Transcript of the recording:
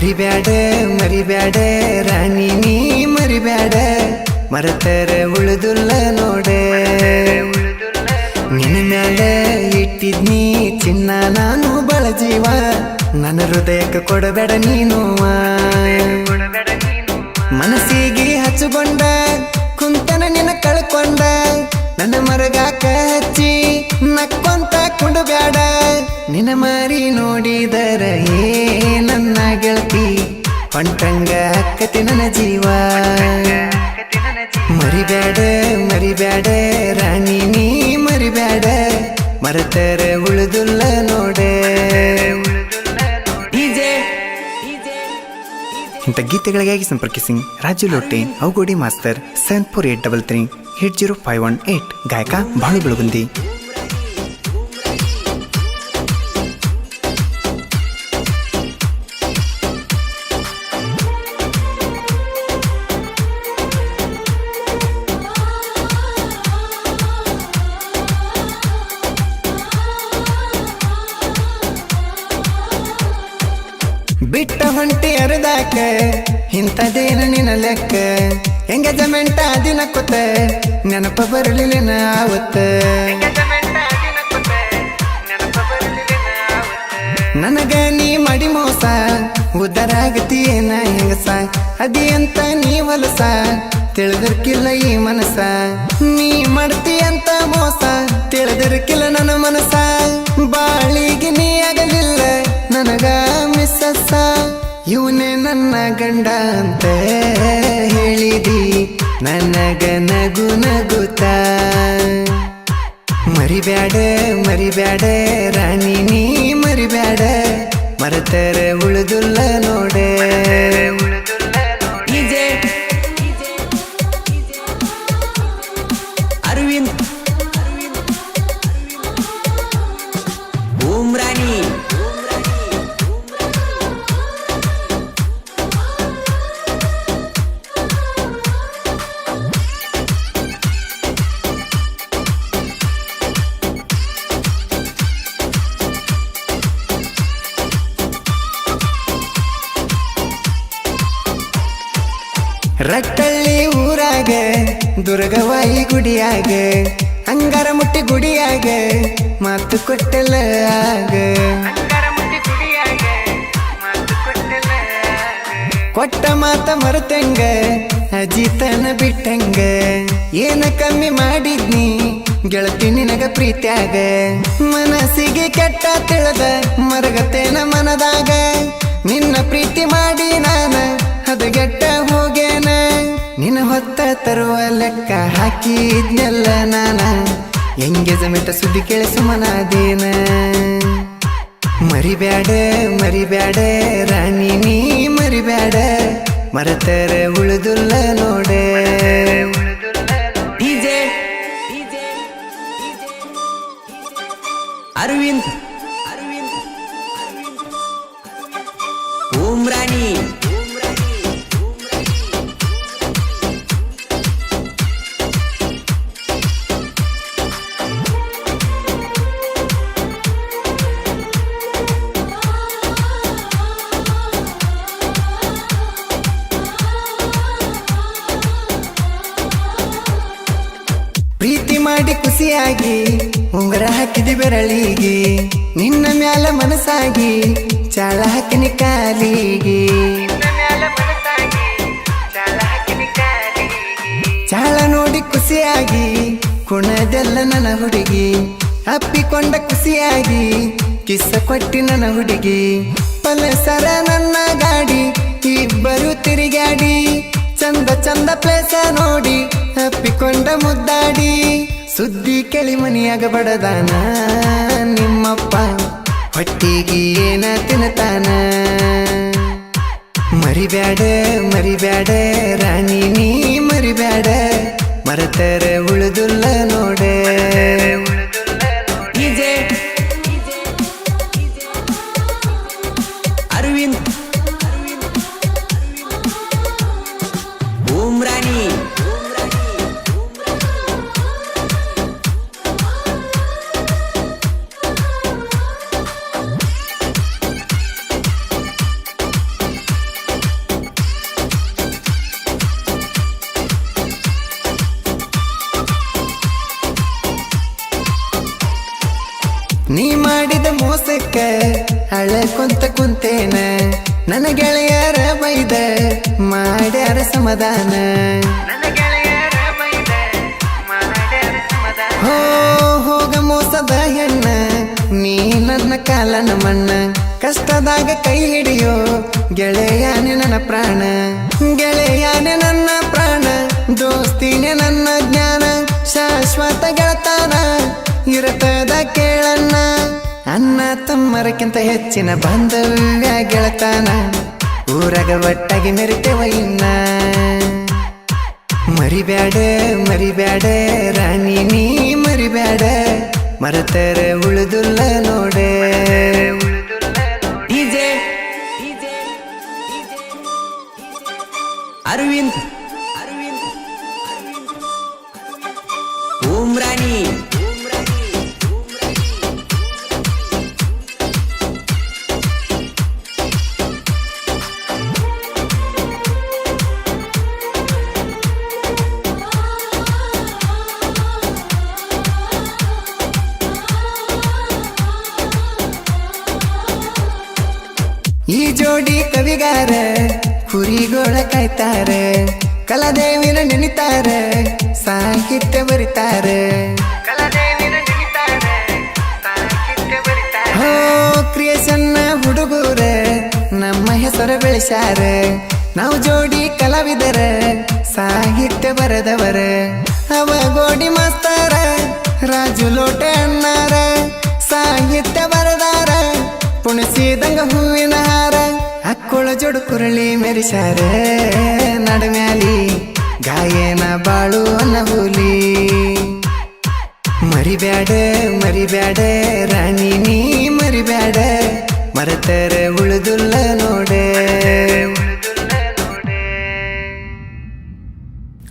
ಮರಿಬ್ಯಾಡ ಮರಿಬ್ಯಾಡ, ರಾಣಿ ನೀ ಮರಿಬ್ಯಾಡ, ಮರತರ ಉಳಿದುಲ್ಲ ನೋಡ. ನಿನ್ನ ಮ್ಯಾಲ ಇಟ್ಟಿದ್ನಿ ಚಿನ್ನ, ನಾನು ಬಳ ಜೀವ. ನನ್ನ ಹೃದಯಕ್ಕೆ ಕೊಡಬೇಡ ನೀನು ಮನಸ್ಸಿಗೆ ಹಚ್ಚುಕೊಂಡ, ಕುಂತನ ನಿನ್ನ ಕಳ್ಕೊಂಡ. ನನ್ನ ಮರಗಾಕ ಹಚ್ಚಿ ನಕ್ಕೊಂತ ಕೊಡಬೇಡ. ನಿನ್ನ ಮಾರಿ ನೋಡಿದರ ಏ ನನ್ನ ಗೆಳತಿ? ಹೊಂಟಂಗ ಅಕ್ಕತಿ ನನ್ನ ಜೀವ. ಮರಿಬೇಡ ಮರಿಬೇಡ ರಾಣಿ ನೀ ಮರಿಬ್ಯಾಡ. ಮರತರ ಉಳಿದುಲ್ಲ ನೋಡೆ. ಇಂಥ ಗೀತೆಗಳಿಗಾಗಿ ಸಂಪರ್ಕಿಸಿ. Raju Lote Augodi master seven four eight double three eight zero five one eight ಗಾಯಕ ಬಾಳು ಬೆಳಗುಂದಿ ಹೊಂಟಿ ಅರದಾಕ ಇಂಥದೇನು ನಿನ್ನ ಲೆಕ್ಕ? ಎಂಗೇಜ್ಮೆಂಟ್ ದಿನ ಕೂತ ನೆನಪ ಬರಲಿಲ್ಲ ಆವತ್ತ ನನಗ ನೀ ಮಾಡಿ ಮೋಸ ಉದ್ದಾರ ಆಗತಿಯೇನ ಹೆಂಗಸ? ಅದಿ ಅಂತ ನೀ ಹೊಲಸ, ತಿಳಿದಿರ್ಕಿಲ್ಲ ಈ ಮನಸ. ನೀ ಮಾಡ್ತಿ ಅಂತ ಮೋಸ, ತಿಳಿದಿರ್ಕಿಲ್ಲ ನನ್ನ ಮನಸ. ಬಾಳಿಗೆ ನೀ ಆಗಲಿಲ್ಲ, ನನಗ ಮಿಸ್ಸಸ್ಸ ಇವನೇ ನನ್ನ ಗಂಡ ಅಂತ ಹೇಳಿದಿ ನನಗ ನಗು ನಗುತ್ತ. ಮರಿಬ್ಯಾಡ ಮರಿಬ್ಯಾಡ, ರಾಣಿ ನೀ ಮರಿಬ್ಯಾಡ, ಮರತರ ಉಳಿದುಲ್ಲ ನೋಡೆ ರಟ್ಟಳ್ಳಿ ಊರಾಗ, ದುರ್ಗವಾಯಿ ಗುಡಿಯಾಗ, ಅಂಗಾರ ಮುಟ್ಟಿ ಗುಡಿಯಾಗ, ಮಾತು ಕೊಟ್ಟಲ್ಲ ಆಗ. ಕೊಟ್ಟ ಮಾತ ಮರುತಂಗ, ಅಜಿತನ ಬಿಟ್ಟಂಗ. ಏನ ಕಮ್ಮಿ ಮಾಡಿದ್ನಿ, ಗೆಳತಿ ನಿನಗ ಪ್ರೀತ್ಯಾಗ. ಮನಸ್ಸಿಗೆ ಕೆಟ್ಟ ತಿಳದ ಮರಗತೇನ ಮನದಾಗ. ನಿನ್ನ ಪ್ರೀತಿ ಮಾಡಿ ನಾನ ಹದಗೆಟ್ಟ ಹೊತ್ತ ತರುವ ಲೆಕ್ಕ ಹಾಕಿದ್ನೆಲ್ಲ ನಾನ. ಎಂಗೇಜ್ಮೆಂಟ್ ಸುದ್ದಿ ಕೇಳಿಸು ಮನಾದೇನ ಮರಿಬ್ಯಾಡ ಮರಿಬ್ಯಾಡ, ರಾಣಿ ನೀ ಮರಿಬ್ಯಾಡ. ಮರತರ ಉಳಿದುಲ್ಲ ನೋಡೆ. ಅರವಿಂದ್. ಮಾಡಿ ಖುಷಿಯಾಗಿ ಉಂಗುರ ಹಾಕಿದಿ ಬೆರಳಿಗೆ, ನಿನ್ನ ಮ್ಯಾಲ ಮನಸ್ಸಾಗಿ, ಚಾಳ ಹಾಕಿನಿ ಕಾಲಿಗೆ. ಚಾಳ ನೋಡಿ ಖುಷಿಯಾಗಿ ಕುಣದೆಲ್ಲ ನನ್ನ ಹುಡುಗಿ. ಅಪ್ಪಿಕೊಂಡ ಖುಷಿಯಾಗಿ ಕಿಸ್ಸ ಕೊಟ್ಟಿ ನನ್ನ ಹುಡುಗಿ. ಪಲ್ಸರ ನನ್ನ ಗಾಡಿ, ಇಬ್ಬರು ತಿರುಗಾಡಿ ಚಂದ ಚಂದ ಪ್ಲೇಸ ನೋಡಿ, ಅಪ್ಪಿಕೊಂಡ ಮುದ್ದಾಡಿ. ಸುದ್ದಿ ಕೆಳಿ ಮನಿಯಾಗ ಬಡದಾನ. ನಿಮ್ಮಪ್ಪ ಹೊಟ್ಟಿಗೆ ಏನ ತಿನ್ನತಾನ ಮರಿಬ್ಯಾಡ ಮರಿಬ್ಯಾಡ, ರಾಣಿ ನೀ ಮರಿಬ್ಯಾಡ. ಮರತರ ಉಳಿದುಲ್ಲ ನೋಡೆ. ಮಾಡಿದ ಮೋಸಕ್ಕ ಹಳೆ ಕುಂತ ಕುಂತೇನ. ನನ್ನ ಗೆಳೆಯರ ಬೈದ ಮಾಡ್ಯಾರ ಸಮಾಧಾನ. ಹೋ, ಹೋಗ ಮೋಸದ ಹೆಣ್ಣ, ನೀ ನನ್ನ ಕಾಲ ನಮ್ಮಣ್ಣ ಕಷ್ಟದಾಗ ಕೈ ಹಿಡಿಯೋ ಗೆಳೆಯಾನೆ ನನ್ನ ಪ್ರಾಣ. ಗೆಳೆಯಾನೆ ನನ್ನ ಪ್ರಾಣ, ದೋಸ್ತಿನೇ ನನ್ನ ಜ್ಞಾನ. ಶಾಶ್ವತ ಗೆಳತಾನ, ಇರತದ ಕೇಳಣ್ಣ ಅನ್ನ ತಮ್ಮರಕ್ಕಿಂತ ಹೆಚ್ಚಿನ ಬಾಂಧವ್ಯ ಗೆಳತಾನ. ಊರಾಗ ಒಟ್ಟಾಗಿ ಮೆರಿತೇವ ಇನ್ನ. ಮರಿಬ್ಯಾಡ ಮರಿಬ್ಯಾಡ, ರಾಣಿ ನೀ ಮರಿಬ್ಯಾಡ. ಮರತರ ಉಳಿದುಲ್ಲ ನೋಡೆ. ಜೋಡಿ ಕವಿಗಾರ, ಕುರಿಗೋಳ ಕಾಯ್ತಾರ, ಕಲಾದೇವಿನ ನೆನಿತಾರ, ಸಾಹಿತ್ಯ ಬರಿತಾರ. ಹೋ ಕ್ರಿಯೇಷನ್ನ ಹುಡುಗರ, ನಮ್ಮ ಹೆಸರು ಬೆಳೆಸ್ಯಾರ. ನಾವು ಜೋಡಿ ಕಲಾವಿದರ, ಸಾಹಿತ್ಯ ಬರೆದವರ. ಅವ ಗೋಡಿ ಮಾಸ್ತಾರ, ರಾಜು ಲೋಟೆ ಕುರಳಿ ಮೆರಿಸಾರೆ ನಡಮ್ಯಾಲಿ ಗಾಯನ ಬಾಳು ಹುಲಿ ಮರಿಬ್ಯಾಡ ಮರಿಬ್ಯಾಡ ರಾಣಿ ನೀ ಮರಿಬ್ಯಾಡ ಮರತರ ಉಳಿದುಲ್ಲ